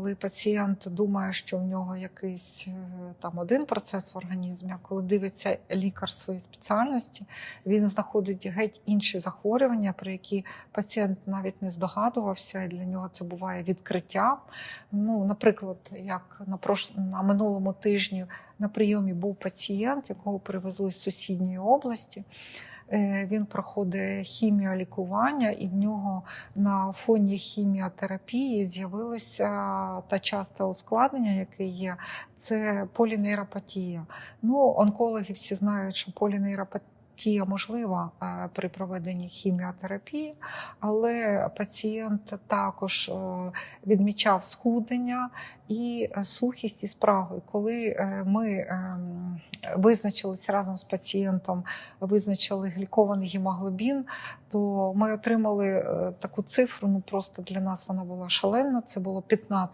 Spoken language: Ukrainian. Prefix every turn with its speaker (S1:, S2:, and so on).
S1: коли пацієнт думає, що в нього якийсь е, там один процес в організмі, а коли дивиться лікар своєї спеціальності, він знаходить геть інші захворювання, про які пацієнт навіть не здогадувався, і для нього це буває відкриттям. Ну, наприклад, як на прош... на минулому тижні на прийомі був пацієнт, якого привезли з сусідньої області. Е, Він проходить хіміолікування, і в нього на фоні хіміотерапії з'явилося та часте ускладнення, яке є, це полінейропатія. Ну, онкологи всі знають, що полінейропатія можлива е, при проведенні хіміотерапії, але пацієнт також е, відмічав схуднення і сухість і спрагу. Коли ми визначились разом з пацієнтом, визначили глікований гемоглобін, то ми отримали е, таку цифру. Ну просто для нас вона була шалена. Це було 15